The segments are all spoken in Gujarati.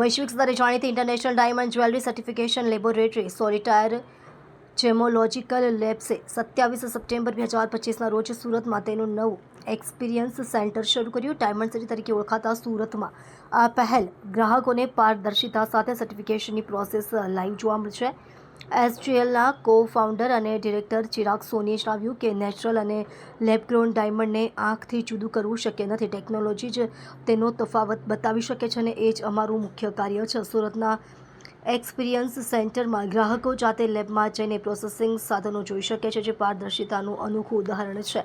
વૈશ્વિક સ્તરે જાણીતી international diamond jewellery certification laboratory solitaire gemological લેબ્સે સત્યાવીસ સપ્ટેમ્બર બે હજાર પચીસના રોજ સુરતમાં તેનું નવું એક્સપિરિયન્સ સેન્ટર શરૂ કર્યું. ડાયમંડ સિટી તરીકે ઓળખાતા સુરતમાં આ પહેલ ગ્રાહકોને પારદર્શિતા સાથે સર્ટિફિકેશનની પ્રોસેસ લાઈવ જોવા મળશે. એસજીએલના કો ફાઉન્ડર અને ડિરેક્ટર ચિરાગ સોનીએ જણાવ્યું કે નેચરલ અને લેબગ્રોન ડાયમંડને આંખથી જુદું કરવું શક્ય નથી. ટેકનોલોજી જ તેનો તફાવત બતાવી શકે છે અને એ જ અમારું મુખ્ય કાર્ય છે. સુરતના એક્સપિરિયન્સ સેન્ટરમાં ગ્રાહકો જાતે લેબમાં જઈને પ્રોસેસિંગ સાધનો જોઈ શકે છે, જે પારદર્શિતાનું અનોખું ઉદાહરણ છે.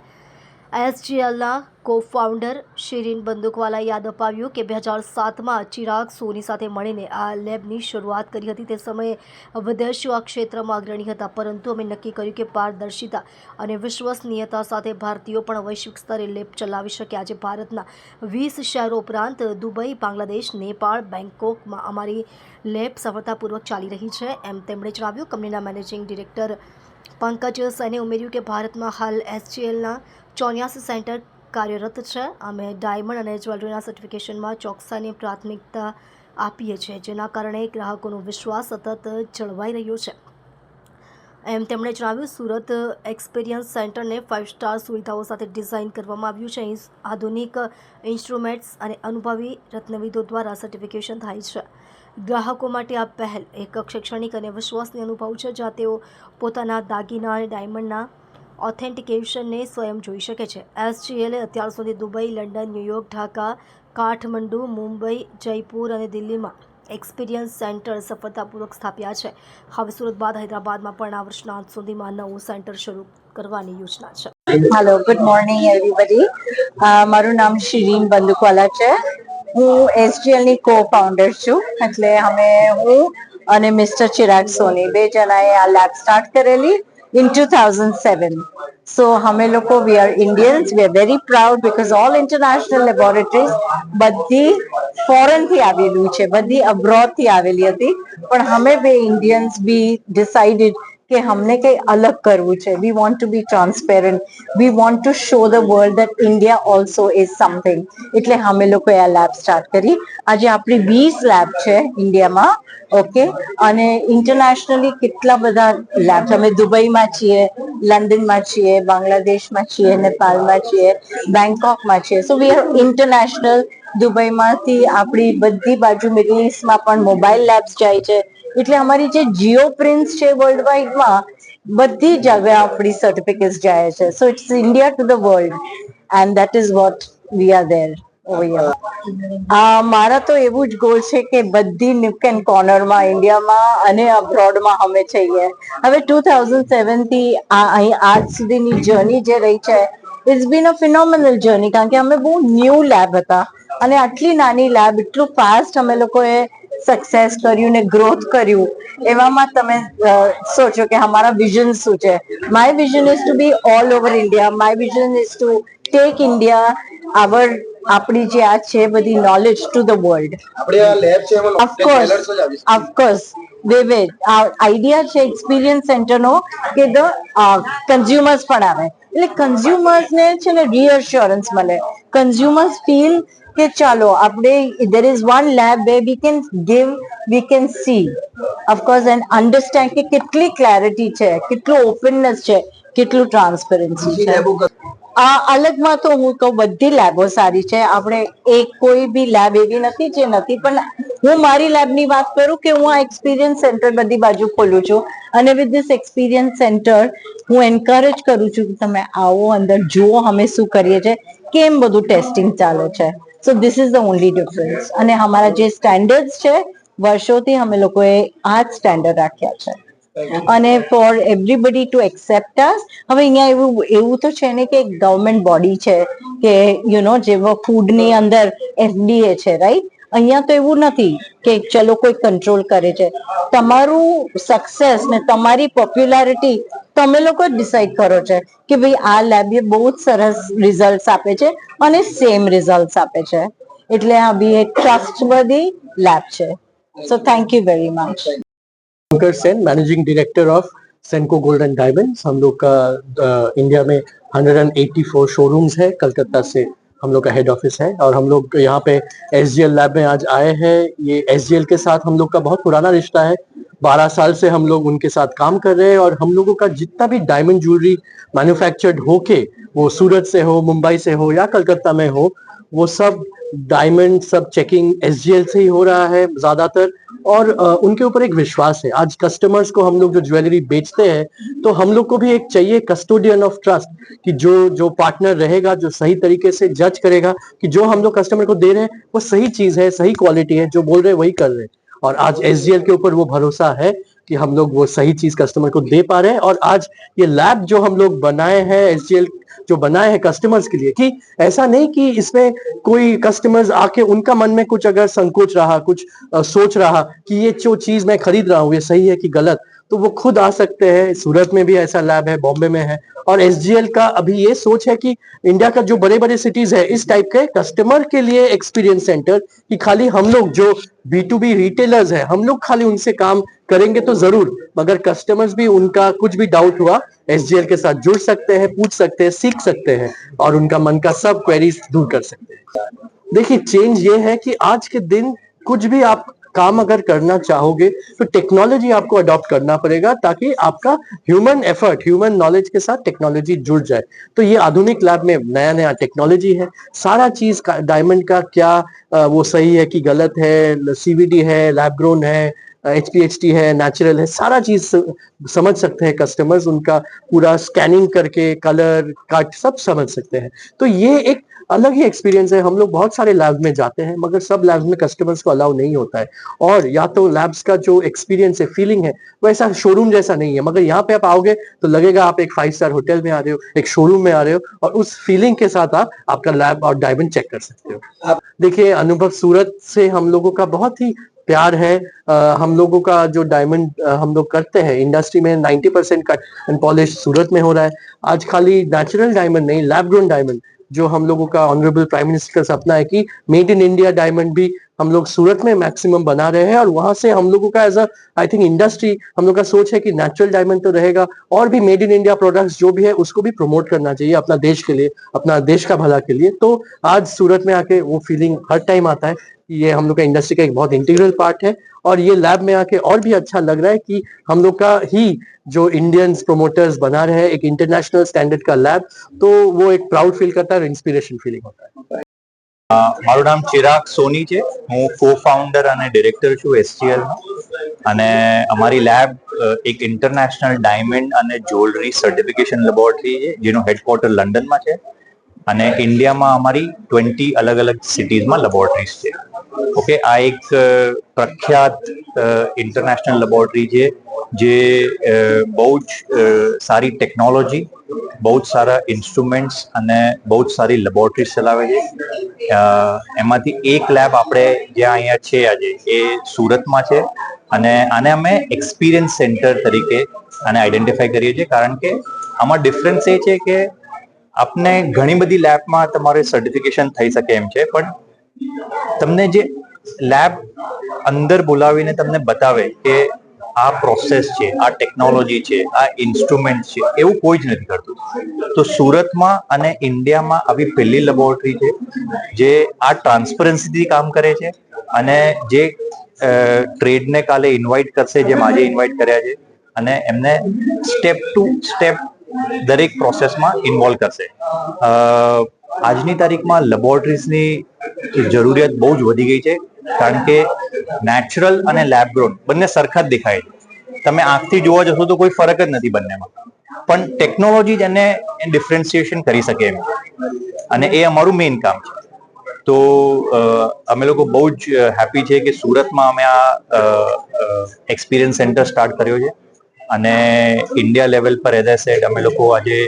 એસજીએલના કો ફાઉન્ડર શિરીન બંદૂકવાલાએ યાદ અપાવ્યું કે બે હજાર સાતમાં ચિરાગ સોની સાથે મળીને આ લેબની શરૂઆત કરી હતી. તે સમયે વિદેશીઓ આ ક્ષેત્રમાં અગ્રણી હતા, પરંતુ અમે નક્કી કર્યું કે પારદર્શિતા અને વિશ્વસનીયતા સાથે ભારતીયો પણ વૈશ્વિક સ્તરે લેબ ચલાવી શકે. આજે ભારતના વીસ શહેરો ઉપરાંત દુબઈ, બાંગ્લાદેશ, નેપાળ બેંકોકમાં અમારી લેબ સફળતાપૂર્વક ચાલી રહી છે, એમ તેમણે જણાવ્યું. કંપનીના મેનેજિંગ ડિરેક્ટર પંકજ સૈને ઉમેર્યું કે ભારતમાં હાલ એસજીએલના ચોર્યાસી સેન્ટર કાર્યરત છે. અમે ડાયમંડ અને જ્વેલરીના સર્ટિફિકેશનમાં ચોકસાઈને પ્રાથમિકતા આપીએ છીએ, જેના કારણે ગ્રાહકોનો વિશ્વાસ સતત જળવાઈ રહ્યો છે. એમ તેમણે જણાવ્યું, સુરત એક્સપિરિયન્સ સેન્ટરને ફાઇવ સ્ટાર સુવિધાઓ સાથે ડિઝાઇન કરવામાં આવ્યું છે. આધુનિક ઇન્સ્ટ્રુમેન્ટ્સ અને અનુભવી રત્નવિદો દ્વારા સર્ટિફિકેશન થાય છે. ગ્રાહકો માટે આ પહેલ. એક શૈક્ષણિક અને વિશ્વાસની અનુભવ છે જ્યાં તેઓ પોતાના દાગીના અને ડાયમંડના ઓથેન્ટિકેશનને સ્વયં જોઈ શકે છે. એસજીએલે અત્યાર સુધી Dubai, London, New York, Dhaka, Kathmandu, Mumbai, Jaipur અને દિલ્હીમાં એક્સપિરિયન્સ સેન્ટર સફળતાપૂર્વક સ્થાપ્યા છે. હવે સુરત બાદ હૈદરાબાદમાં પણ આ વર્ષના અંત સુધીમાં નવું સેન્ટર શરૂ કરવાની યોજના છે. હેલો ગુડ મોર્નિંગ એવરીબડી મારું નામ શિરીન બંદુકવાલા છે. હું એસજીએલની કો ફાઉન્ડર છું, એટલે અમે હું અને મિસ્ટર ચિરાગ સોની બે જણાએ આ લેબ સ્ટાર્ટ કરેલી થાઉઝન્ડ સેવન સો અમે લોકો we are Indians we are very proud because all international laboratories બધી ફોરેનથી આવેલું છે, બધી અબ્રોડથી આવેલી હતી. પણ અમે બે ઇન્ડિયન્સ બી ડિસાઇડેડ કે હમને કઈ અલગ કરવું છે we want to be transparent we want to show the world that India also is something એટલે અમે લોકોએ આ લેબ સ્ટાર્ટ કરી આજે આપણી વીસ લેબ છે ઇન્ડિયામાં ઓકે અને ઇન્ટરનેશનલી કેટલા બધા લેબ અમે દુબઈમાં છીએ લંડનમાં છીએ બાંગ્લાદેશમાં છીએ નેપાળમાં છીએ બેંકોકમાં છીએ સો વી આર ઇન્ટરનેશનલ દુબઈમાંથી આપણી બધી બાજુ મિડલ ઇસ્ટમાં પણ મોબાઈલ લેબ્સ જાય છે એટલે અમારી જે જીઓ પ્રિન્સ છે વર્લ્ડ વાઇડમાં બધી જગ્યાએ આપણી સર્ટિફિકેટ જાય છે. So it's India to the world and that is what we are there મારા તો એવું જ ગોલ છે કે બધી નિપ એન્ડ કોર્નરમાં ઇન્ડિયામાં અને અબ્રોડમાં અમે છીએ. હવે ટુ થાઉઝન્ડ સેવનથી આ, અહીં આજ સુધીની જર્ની જે રહી છે it's been a phenomenal journey કારણ કે અમે બહુ ન્યૂ લેબ હતા. અને આટલી નાની લેબ એટલું ફાસ્ટ અમે લોકોએ સક્સેસ કર્યું ને ગ્રોથ કર્યું એવામાં તમે સોચો કે અમારા વિઝન શું છે? My vision is to be all over India my vision is to take India our આપણી જે આ છે બધી knowledge to the world of course of course વિવિધ આઈડિયા છે એક્સપિરિયન્સ સેન્ટરનો કે ધ કન્ઝ્યુમર્સ પણ આવે. એટલે કન્ઝ્યુમર્સ ને છે ને રીઅશ્યોરન્સ મળે. કન્ઝ્યુમર્સ ફીલ કે ચાલો આપણે there is one lab way we can give we can see of course and understand કે કેટલી ક્લેરિટી છે, કેટલું ઓપનનેસ છે, કેટલું ટ્રાન્સપરન્સી છે. આ અલગમાં તો હું કહું, બધી લેબો સારી છે. આપણે એક કોઈ બી લેબ એવી નથી જે નથી, પણ હું મારી લેબની વાત કરું કે હું આ એક્સપિરિયન્સ સેન્ટર બધી બાજુ ખોલું છું. અને વિથ ધીસ એક્સપિરિયન્સ સેન્ટર હું એન્કરેજ કરું છું કે તમે આવો અંદર જુઓ, અમે શું કરીએ છીએ, કેમ બધું ટેસ્ટિંગ ચાલે છે. So this is the only difference અને અમારા જે સ્ટેન્ડર્ડ છે વર્ષોથી અમે લોકોએ આ જ સ્ટેન્ડર્ડ રાખ્યા છે અને for everybody to accept us હવે અહીંયા એવું એવું તો છે ને કે ગવર્મેન્ટ બોડી છે કે યુ નો જેવો ફૂડની અંદર એફડીએ છે રાઈટ અહીંયા તો એવું નથી કે ચલો કોઈ કંટ્રોલ કરે છે તમારું સક્સેસ ને તમારી પોપ્યુલારિટી તમે લોકો જ ડિસાઈડ કરો છો કે ભાઈ આ લેબ એ બહુ જ સરસ રિઝલ્ટ આપે છે અને સેમ રિઝલ્ટ આપે છે એટલે આ બી એક ટ્રસ્ટવર્ધી લેબ છે so thank you very much Shankar Sen managing director of Senco gold and diamonds हम लोग का अ, इंडिया में 184 शोरूम्स है कलकत्ता से हम लोग का हेड ऑफ़िस है और हम लोग यहाँ पे SGL लैब में आज आए हैं। ये SGL के साथ हम लोग का बहुत पुराना रिश्ता है। बारह साल से हम लोग उनके साथ काम कर रहे हैं और हम लोगों का जितना भी डायमंड ज्वेलरी मैन्युफैक्चर्ड होके, वो सूरत से हो, मुंबई से हो या कलकत्ता में हो, वो सब डायमंड सब चेकिंग SGL से ही हो रहा है। ज़्यादातर और उनके ऊपर एक विश्वास है। आज कस्टमर्स को हम लोग जो ज्वेलरी बेचते हैं तो हम लोग को भी एक चाहिए कस्टोडियन ऑफ़ ट्रस्ट कि जो जो पार्टनर रहेगा, जो सही तरीके से जज करेगा कि जो हम लोग कस्टमर को दे रहे हैं, वो सही चीज़ है, सही क्वालिटी है, जो बोल रहे हैं, वही कर रहे हैं। और आज एस के ऊपर वो भरोसा है कि हम लोग वो सही चीज़ कस्टमर को दे पा रहे हैं और आज ये लैब जो हम लोग बनाए हैं एसजीएल जो बनाए हैं कस्टमर्स के लिए कि ऐसा नहीं कि इसमें कोई कस्टमर्स आके उनका मन में कुछ अगर संकोच रहा कुछ अ, सोच रहा कि ये जो चीज़ मैं खरीद रहा हूँ ये सही है कि गलत तो वो खुद आ सकते हैं। सूरत में भी ऐसा लैब है बॉम्बे में है और एसजीएल का अभी ये सोच है कि इंडिया का जो बड़े बड़े सिटीज़ है इस टाइप के कस्टमर के लिए एक्सपीरियंस सेंटर कि खाली हम लोग जो बी टू बी रिटेलर्स है हम लोग खाली उनसे काम करेंगे तो ज़रूर मगर कस्टमर्स भी उनका कुछ भी डाउट हुआ एस के साथ जुड़ सकते हैं पूछ सकते हैं सीख सकते हैं और उनका मन का सब क्वेरीज दूर कर सकते हैं। देखिए चेंज ये है कि आज के दिन कुछ भी आप काम अगर करना चाहोगे तो टेक्नोलॉजी आपको अडॉप्ट करना पड़ेगा ताकि आपका ह्यूमन एफर्ट ह्यूमन नॉलेज के साथ टेक्नोलॉजी जुड़ जाए। तो ये आधुनिक लैब में नया नया टेक्नोलॉजी है सारा चीज़ डायमंड का क्या अ, वो सही है कि गलत है सीवीडी है लैब ग्रोन है एच पी एच टी है नेचुरल है सारा चीज़ समझ सकते हैं कस्टमर्स उनका पूरा स्कैनिंग करके कलर कट सब समझ सकते हैं। तो ये एक अलग ही एक्सपीरियंस है हम लोग बहुत सारे लैब में जाते हैं मगर सब लैब्स में कस्टमर्स को अलाउ नहीं होता है। और या तो लैब्स का जो एक्सपीरियंस है फीलिंग है वो ऐसा शोरूम जैसा नहीं है मगर यहाँ पे आप आओगे तो लगेगा आप एक फाइव स्टार होटल में आ रहे हो एक शोरूम में आ रहे हो और उस फीलिंग के साथ आप आपका लैब और डायमंड चेक कर सकते हो। आप देखिए अनुभव सूरत से हम लोगों का बहुत ही प्यार है आ, हम लोगों का जो डायमंड हम लोग करते हैं इंडस्ट्री में 90 percent cut and polish Surat में हो रहा है। आज खाली नेचुरल डायमंड नहीं लैब ग्रोन डायमंड जो हम लोगों का ऑनरेबल प्राइम मिनिस्टर का सपना है कि मेड इन इंडिया डायमंड भी हम लोग सूरत में मैक्सिमम बना रहे हैं और वहाँ से हम लोगों का as a I think industry हम लोग का सोच है कि नेचुरल डायमंड तो रहेगा और भी मेड इन इंडिया प्रोडक्ट्स जो भी है, उसको भी प्रमोट करना चाहिए अपना देश के लिए, अपना देश का भला के लिए। तो आज सूरत में आके वो फीलिंग हर टाइम आता है कि ये हम लोग का इंडस्ट्री का एक बहुत इंटीग्रल पार्ट है और ये लैब में आके और भी अच्छा लग रहा है कि हम लोग का ही जो इंडियंस प्रोमोटर्स बना रहे हैं, एक इंटरनेशनल स्टैंडर्ड का लैब तो वो एक प्राउड फील करता है और इंस्पिरेशन फीलिंग होता है। મારું નામ ચિરાગ સોની છે. હું કો ફાઉન્ડર અને ડિરેક્ટર છું એસજીએલ અને અમારી લેબ એક ઇન્ટરનેશનલ ડાયમંડ અને જ્વેલરી સર્ટિફિકેશન લેબોરેટરી છે, જેનું હેડક્વાર્ટર લંડનમાં છે. અને ઇન્ડિયામાં અમારી ટ્વેન્ટી અલગ અલગ સિટીઝમાં લેબોરેટરીઝ છે. ઓકે, આ એક પ્રખ્યાત ઇન્ટરનેશનલ લેબોરેટરી છે, જે બહુ જ સારી ટેકનોલોજી બહુ જ સારા ઇન્સ્ટ્રુમેન્ટ્સ અને બહુ જ સારી લેબોરેટરીઝ ચલાવે છે. એમાંથી એક લેબ આપણે જ્યાં અહીંયા છે આજે, એ સુરતમાં છે અને આને અમે એક્સપિરિયન્સ સેન્ટર તરીકે આને આઈડેન્ટિફાઈ કરીએ છીએ. કારણ કે આમાં ડિફરન્સ એ છે કે આપને ઘણી બધી લેબમાં તમારે સર્ટિફિકેશન થઈ શકે એમ છે, પણ તમને જે લેબ અંદર બોલાવીને તમને બતાવે કે આ પ્રોસેસ છે, આ ટેકનોલોજી છે, આ ઇન્સ્ટ્રુમેન્ટ છે, એવું કોઈ જ નથી કરતું. તો સુરતમાં અને ઇન્ડિયામાં આવી પહેલી લેબોરેટરી છે, જે આ ટ્રાન્સપરન્સીથી કામ કરે છે અને જે ટ્રેડને કાલે ઇન્વાઇટ કરશે, જેમ આજે ઇન્વાઇટ કર્યા છે અને એમને સ્ટેપ ટુ સ્ટેપ દરેક પ્રોસેસમાં ઇન્વોલ્વ કરશે. આજની તારીખમાં લેબોરેટરીઝની જરૂરિયાત બહુ જ વધી ગઈ છે, કારણ કે નેચરલ અને લેબ ગ્રોન બંને સરખા જ દેખાય છે. તમે આંખથી જોવા જશો તો કોઈ ફરક જ નથી બંનેમાં. પણ ટેકનોલોજી જ એને ડિફરન્સિએશન કરી શકે એમ. અને એ અમારું મેઇન કામ છે. તો અમે લોકો બહુ જ હેપી છે કે સુરતમાં અમે આ એક્સપિરિયન્સ સેન્ટર સ્ટાર્ટ કર્યો છે. અને ઇન્ડિયા લેવલ પર એઝ એ સેડ અમે લોકો આજે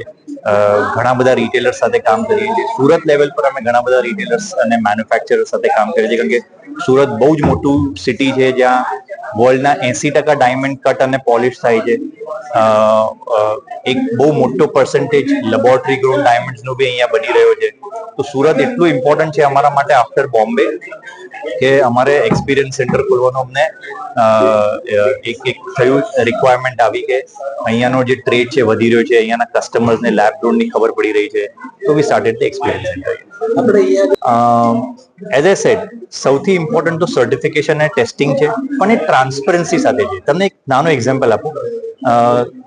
ઘણા બધા રિટેલર સાથે કામ કરીએ છીએ સુરત લેવલ પર અમે ઘણા બધા રિટેલર્સ અને મેન્યુફેક્ચરર સાથે કામ કરીએ છીએ. કારણ કે સુરત બહુ જ મોટું સિટી છે જ્યાં વર્લ્ડના એસી ટકા ડાયમંડ કટ અને પોલિશ થાય છે. એક બહુ મોટો પર્સન્ટેજ લેબોરેટરી ગ્રોન ડાયમંડ્સનો બી અહીંયા બની રહ્યો છે. તો સુરત એટલું ઇમ્પોર્ટન્ટ છે અમારા માટે આફ્ટર બોમ્બે કે અમારે એક્સપિરિયન્સ સેન્ટર ખોલવાનો અમને એક એક થયું રિક્વાયરમેન્ટ આવી કે અહીંયાનો જે ટ્રેડ છે વધી રહ્યો છે અહીંયાના કસ્ટમર્સને લેબ ગ્રોનની ખબર પડી રહી છે. તો we started the experience centre as I said સૌથી ઇમ્પોર્ટન્ટ તો સર્ટિફિકેશન અને ટેસ્ટિંગ છે પણ એ ટ્રાન્સપરન્સી સાથે છે. તમને એક નાનો એક્ઝામ્પલ આપું.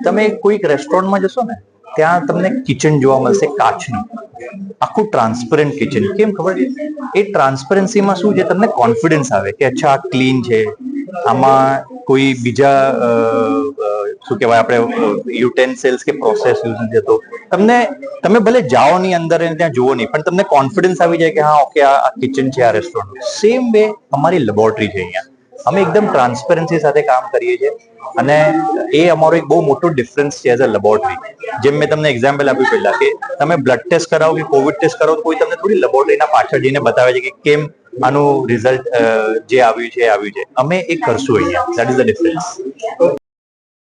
તમે કોઈક રેસ્ટોરન્ટમાં જશો ને, ત્યાં તમને કિચન જોવા મળશે કાચનું. આખું ટ્રાન્સપરન્ટ કિચન કેમ ખબર છે? એ ટ્રાન્સપરન્સીમાં શું છે? તમને કોન્ફિડન્સ આવે કે અચ્છા ક્લીન છે. આમાં કોઈ બીજા શું કહેવાય આપણે યુટેન્સિલ્સ કે પ્રોસેસ યુઝ નથી થતો. તમને, તમે ભલે જાઓ નહીં અંદર અને ત્યાં જુઓ નહીં, પણ તમને કોન્ફિડન્સ આવી જાય કે હા ઓકે આ કિચન છે, આ રેસ્ટોરન્ટ સેમ વે અમારી લેબોરેટરી છે અહીંયા. અમે એકદમ ટ્રાન્સપરન્સી સાથે કામ કરીએ છીએ. અને એ અમારો એક બહુ મોટો ડિફરન્સ છે એઝ અ લેબોરેટરી જેમ મેં તમને એક્ઝામ્પલ આપ્યું પહેલા કે તમે બ્લડ ટેસ્ટ કરાવો કે કોવિડ ટેસ્ટ કરાવો તો કોઈ તમને થોડી લેબોરેટરીના પાછળ જઈને બતાવે છે કે કેમ આનું રિઝલ્ટ જે આવ્યું છે, એ આવ્યું છે. અમે એ કરશું અહીંયા. That is the difference